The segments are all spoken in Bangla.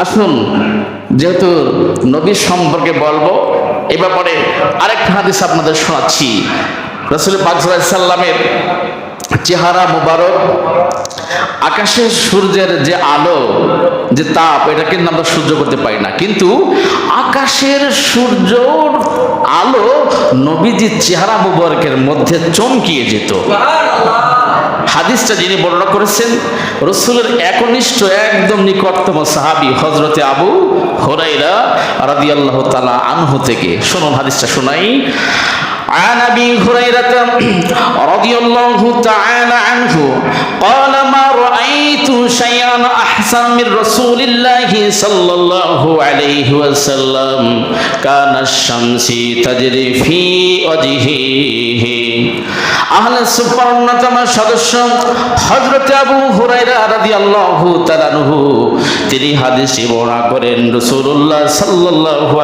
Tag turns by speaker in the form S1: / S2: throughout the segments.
S1: আসুন, যেহেতু নবী সম্পর্কে বলব, এ ব্যাপারে আরেকটা হাদিস আপনাদের শোনাচ্ছি। রসুল সাল্লামের চেহারা মুবারক, আকাশের সূর্যের যে আলো, যে তাপ এটা কিন্তু আমরা সহ্য করতে পারি না। কিন্তু আকাশের সূর্যর আলো নবীজির চেহারা মুবারকের মধ্যে চমকিয়ে যেত। হাদিসটা যিনি বর্ণনা করেছেন রসুলের একনিষ্ঠ একদম নিকটতম সাহাবি হজরতে আবু হরাইরা রাদিয়াল্লাহু তাআলা আনহু থেকে শুনুন হাদিসটা শোনাই عن ابي هريره رضي الله تعالى عنه قال ما رايت شيئا আহসান সাল্লাল্লাহু আলাইহি ওয়াসাল্লাম, কানা সদস্য তিনি হাদিসে বর্ণনা করেন, রাসূলুল্লাহ সাল্লাল্লাহু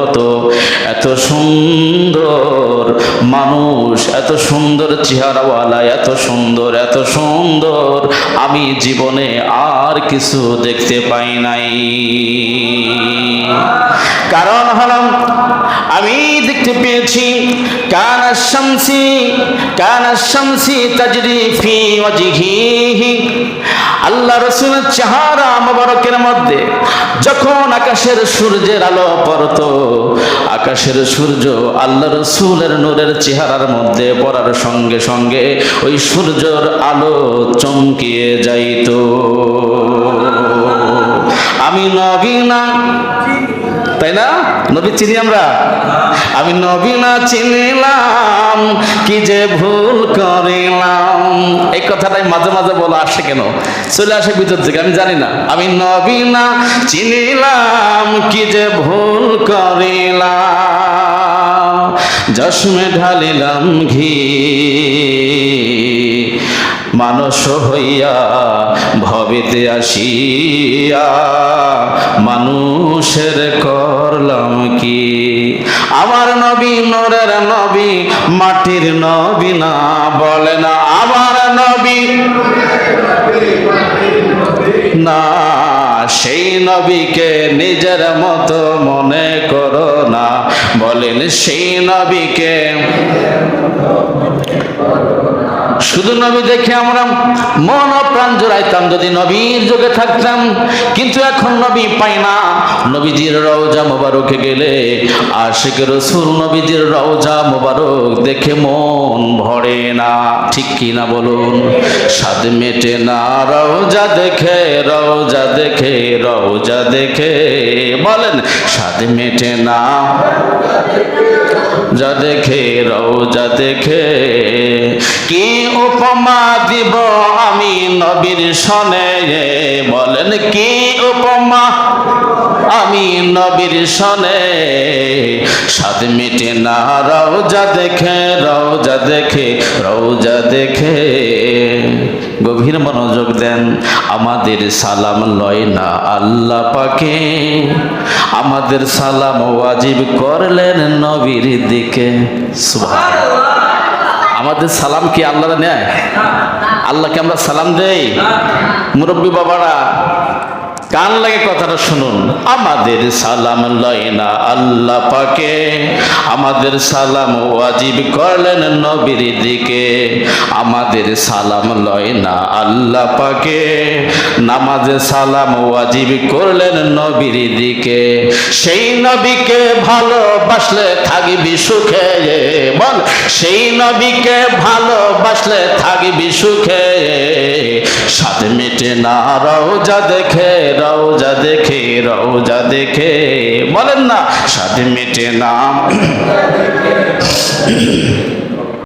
S1: মতো এত সুন্দর মানুষ, এত সুন্দর চেহারাওয়ালা, এত সুন্দর এত সুন্দর, আমি জীবনে আর কিছু দেখতে পাই নাই। কারণ হলাম, আমি দেখতে পেয়েছি, কানা শামসি কানা শামসি তাজরি ফি ওয়াজহিহি। আল্লাহ রাসূলের চেহারা মোবারকের মধ্যে যখন আকাশের সূর্যের আলো পড়ত, আকাশের সূর্য আল্লাহ রসুলের নূরের চেহারার মধ্যে পড়ার সঙ্গে সঙ্গে ওই সূর্যর আলো চমকিয়ে যাইত। আমি নবীনা তাই না? নবী চিনি আমরা? আমি নবী না চিনিলাম, কি যে ভুল করিলাম। এই কথাটাই মাঝে মাঝে বলা আসে কেন? চলে আসে ভিতর থেকে, আমি জানি না। আমি নবী না চিনিলাম, কি যে ভুল করিলাম। জসমে ঢালিলাম ঘি। মানস হইয়া ভবিতে আসিয়া মানুষের করলাম কি? আমার নবী নরের নবী, মাটির নবী না বলে না, আমার নবী না। সেই নবীকে নিজের মতো মনে করো না, বলেন সেই নবীকে শুধু নবী দেখে আমরা মন প্রাণ জোড়াইতাম যদি নবীর যুগে থাকতাম। কিন্তু এখন নবী পাই না। নবীজির রওজা মোবারকে গেলে আশিক রসুল নবীজির রওজা মোবারক দেখে মন ভরে না। ঠিক কি না বলুন? স্বাদ মেটে না। রওজা দেখে রওজা দেখে রওজা দেখে। বলেন, স্বাদ মেটে না। যা দেখে, রওজা দেখে। কি উপমা দিব আমি নবীর সনে। বলেন, কি উপমা? আমি নবীর সনে। স্বাদ মিটে না রওজা দেখে রওজা দেখে রওজা দেখে। গভীর মনোযোগ দেন, আমাদের সালাম লয় না আল্লাহ পাকে। আমাদের সালাম ওয়াজিব করলেন নবীর দিকে। সুবহানাল্লাহ। আমাদের সালাম কি আল্লাহ নেয় আল্লাহকে আমরা সালাম দেই? মুরব্বী বাবারা, কান লাগে কথাটা শুনুন। আমাদের সালাম লয় না আল্লাহ পাকে। আমাদের সালাম ওয়াজিব করলেন নবীর দিকে। আমাদের সালাম লয় না আল্লাহ পাকে। নামাজে সালাম ওয়াজিব করলেন নবীর দিকে। সেই নবীকে ভালোবাসলে থাকবি সুখে। সেই নবীকে ভালোবাসলে থাকবি সুখে। সাথে মেটে না রওজা দেখে রওজা দেখে রওজা দেখে। বলেন না, সাথে মেটে না।